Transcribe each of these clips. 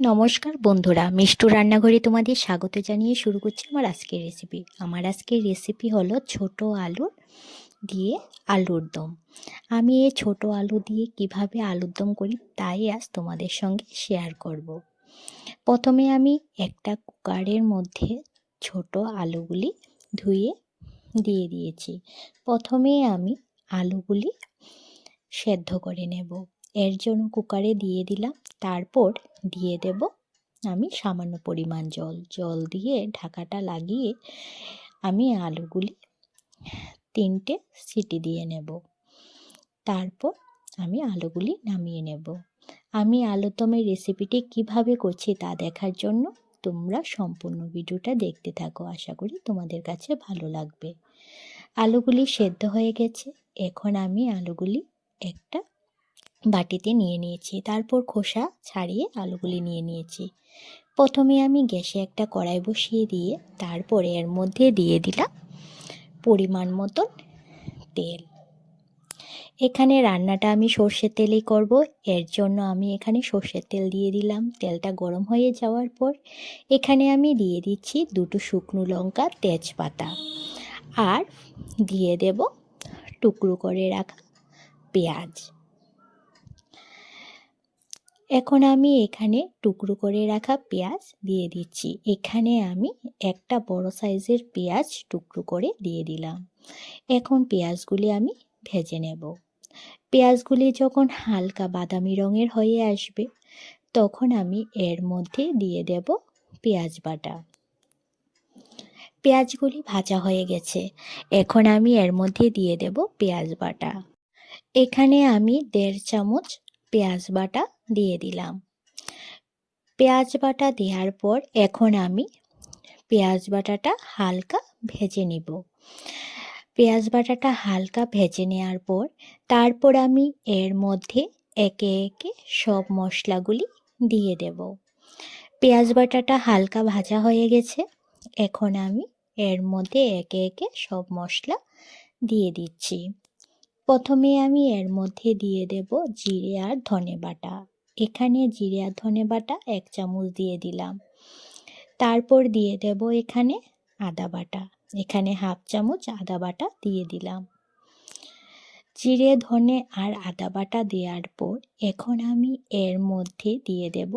নমস্কার বন্ধুরা, মিষ্টু রান্নাঘরে তোমাদের স্বাগত জানিয়ে শুরু করছি আমার আজকের রেসিপি আমার আজকের রেসিপি হলো ছোট আলুর দিয়ে আলুর দম। আমি এই ছোট আলু দিয়ে কীভাবে আলুর দম করি তাই আজ তোমাদের সঙ্গে শেয়ার করব। প্রথমে আমি একটা কুকারের মধ্যে ছোট আলুগুলি ধুয়ে দিয়ে দিয়েছি। প্রথমে আমি আলুগুলি সেদ্ধ করে নেব। এর জন্য কুকারে দিয়ে দিলাম। তারপর দিয়ে দেব আমি সামান্য পরিমাণ জল। জল দিয়ে ঢাকাটা লাগিয়ে আমি আলুগুলি তিনটে সিটি দিয়ে নেব। তারপর আমি আলুগুলি নামিয়ে নেব। আমি আলুদমের রেসিপিটি কীভাবে করছি তা দেখার জন্য তোমরা সম্পূর্ণ ভিডিওটা দেখতে থাকো। আশা করি তোমাদের কাছে ভালো লাগবে। আলুগুলি সেদ্ধ হয়ে গেছে। এখন আমি আলুগুলি একটা বাটিতে নিয়ে নিয়েছি। তারপর খোসা ছাড়িয়ে আলুগুলি নিয়ে নিয়েছি। প্রথমে আমি গ্যাসে একটা কড়াই বসিয়ে দিয়ে তারপরে এর মধ্যে দিয়ে দিলাম পরিমাণ মতন তেল। এখানে রান্নাটা আমি সর্ষের তেলেই করব। এর জন্য আমি এখানে সর্ষের তেল দিয়ে দিলাম। তেলটা গরম হয়ে যাওয়ার পর এখানে আমি দিয়ে দিচ্ছি দুটো শুকনো লঙ্কা, তেজপাতা আর দিয়ে দেব টুকরো করে রাখা পেঁয়াজ। এখন আমি এখানে টুকরো করে রাখা পেঁয়াজ দিয়ে দিচ্ছি। এখানে আমি একটা বড় সাইজের পেঁয়াজ টুকরো করে দিয়ে দিলাম। এখন পেঁয়াজগুলি আমি ভেজে নেব। পেঁয়াজগুলি যখন হালকা বাদামি রঙের হয়ে আসবে, তখন আমি এর মধ্যে দিয়ে দেব পেঁয়াজ বাটা। পেঁয়াজগুলি ভাজা হয়ে গেছে। এখন আমি এর মধ্যে দিয়ে দেব পেঁয়াজ বাটা। এখানে আমি দেড় চামচ পেঁয়াজ বাটা দিয়ে দিলাম। পেঁয়াজ বাটা দেওয়ার পর এখন আমি পেঁয়াজ বাটাটা হালকা ভেজে নিব। পেঁয়াজ বাটাটা হালকা ভেজে নেওয়ার পর তারপর আমি এর মধ্যে একে একে সব মশলাগুলি দিয়ে দেব। পেঁয়াজ বাটাটা হালকা ভাজা হয়ে গেছে। এখন আমি এর মধ্যে একে একে সব মশলা দিয়ে দিচ্ছি। প্রথমে আমি এর মধ্যে দিয়ে দেব জিরে আর ধনে বাটা। এখানে জিরে আর ধনে বাটা এক চামচ দিয়ে দিলাম। তারপর দিয়ে দেব এখানে আদা বাটা। এখানে হাফ চামচ আদা বাটা দিয়ে দিলাম। জিরে, ধনে আর আদা বাটা দেওয়ার পর এখন আমি এর মধ্যে দিয়ে দেব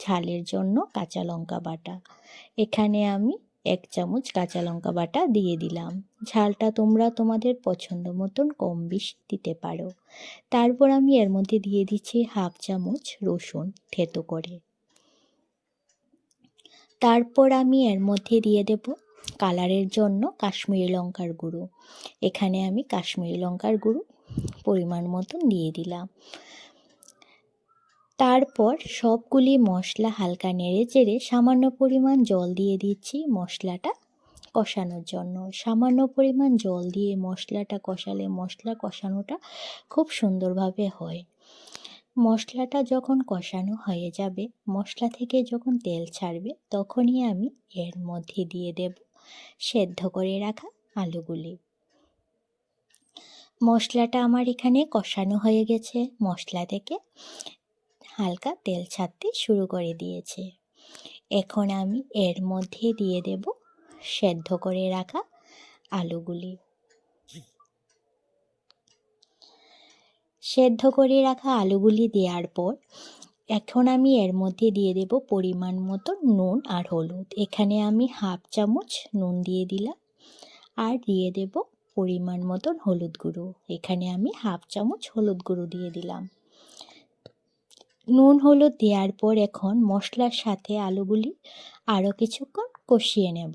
ঝালের জন্য কাঁচা লঙ্কা বাটা। এখানে আমি এক চামচ কাঁচা লঙ্কা বাটা দিয়ে দিলাম। ঝালটা তোমরা তোমাদের পছন্দ মতন কম বেশি দিতে পারো। তারপর আমি এর মধ্যে দিয়ে দিচ্ছি হাফ চামচ রসুন থেতো করে। তারপর আমি এর মধ্যে দিয়ে দেব কালারের জন্য কাশ্মীরি লঙ্কার গুঁড়ো। এখানে আমি কাশ্মীরি লঙ্কার গুঁড়ো পরিমাণ মতন দিয়ে দিলাম। তারপর সবগুলি মশলা হালকা নেড়ে চেড়ে সামান্য পরিমাণ জল দিয়ে দিচ্ছি মশলাটা কষানোর জন্য। সামান্য পরিমাণ জল দিয়ে মশলাটা কষালে মশলা কষানোটা খুব সুন্দরভাবে হয়। মশলাটা যখন কষানো হয়ে যাবে, মশলা থেকে যখন তেল ছাড়বে, তখনই আমি এর মধ্যে দিয়ে দেব সেদ্ধ করে রাখা আলুগুলি। মশলাটা আমার এখানে কষানো হয়ে গেছে। মশলা থেকে হালকা তেল ছাড়তে শুরু করে দিয়েছে। এখন আমি এর মধ্যে দিয়ে দেব সেদ্ধ করে রাখা আলুগুলি। সেদ্ধ করে রাখা আলুগুলি দেওয়ার পর এখন আমি এর মধ্যে দিয়ে দেব পরিমাণ মতো নুন আর হলুদ। এখানে আমি হাফ চামচ নুন দিয়ে দিলাম আর দিয়ে দেব পরিমাণ মতন হলুদ গুঁড়ো। এখানে আমি হাফ চামচ হলুদ গুঁড়ো দিয়ে দিলাম। নুন, হলুদ দেওয়ার পর এখন মশলার সাথে আলুগুলি আরও কিছুক্ষণ কষিয়ে নেব।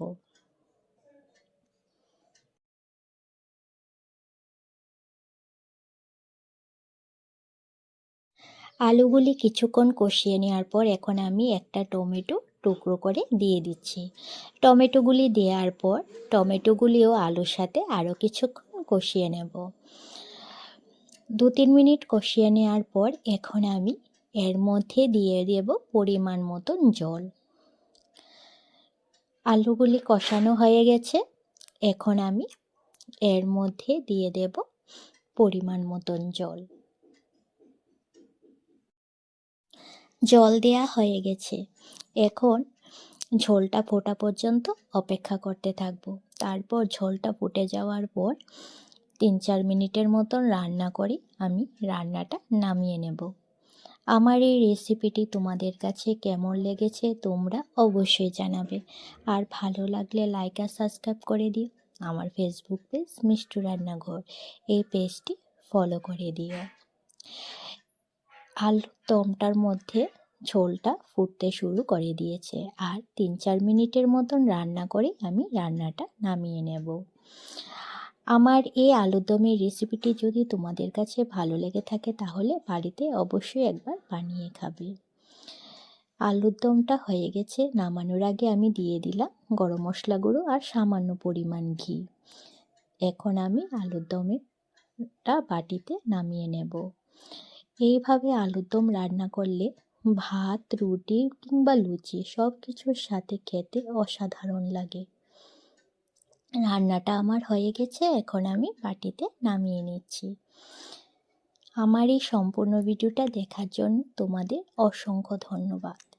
আলুগুলি কিছুক্ষণ কষিয়ে নেওয়ার পর এখন আমি একটা টমেটো টুকরো করে দিয়ে দিচ্ছি। টমেটোগুলি দেওয়ার পর টমেটোগুলিও আলুর সাথে আরও কিছুক্ষণ কষিয়ে নেব। দু তিন মিনিট কষিয়ে নেওয়ার পর এখন আমি এর মধ্যে দিয়ে দেব পরিমাণ মতন জল। আলুগুলি কষানো হয়ে গেছে। এখন আমি এর মধ্যে দিয়ে দেব পরিমাণ মতন জল। জল দেয়া হয়ে গেছে। এখন ঝোলটা ফোটা পর্যন্ত অপেক্ষা করতে থাকব। তারপর ঝোলটা ফুটে যাওয়ার পর তিন চার মিনিটের মতন রান্না করে আমি রান্নাটা নামিয়ে নেব। আমার এই রেসিপিটি তোমাদের কাছে কেমন লেগেছে তোমরা অবশ্যই জানাবে। আর ভালো লাগলে লাইক আর সাবস্ক্রাইব করে দিও। আমার ফেসবুক পেজ মিষ্টু রান্নাঘর। এই পেজটি ফলো করে দিও। আলুর দমটার মধ্যে ঝোলটা ফুটতে শুরু করে দিয়েছে। আর তিন চার মিনিটের মতন রান্না করে আমি রান্নাটা নামিয়ে নেব। আমার এই আলুর দমের রেসিপিটি যদি তোমাদের কাছে ভালো লেগে থাকে তাহলে বাড়িতে অবশ্যই একবার বানিয়ে খাবে। আলুর দমটা হয়ে গেছে, নামানোর আগে আমি দিয়ে দিলাম গরম মশলা গুঁড়ো আর সামান্য পরিমাণ ঘি। এখন আমি আলুর দমেরটা বাটিতে নামিয়ে নেব। এইভাবে আলুর দম রান্না করলে ভাত, রুটি কিংবা লুচি সব কিছুর সাথে খেতে অসাধারণ লাগে। রান্নাটা আমার হয়ে গেছে, এখন আমি বাটিতে নামিয়ে নিচ্ছি। আমার এই সম্পূর্ণ ভিডিওটা দেখার জন্য তোমাদের অসংখ্য ধন্যবাদ।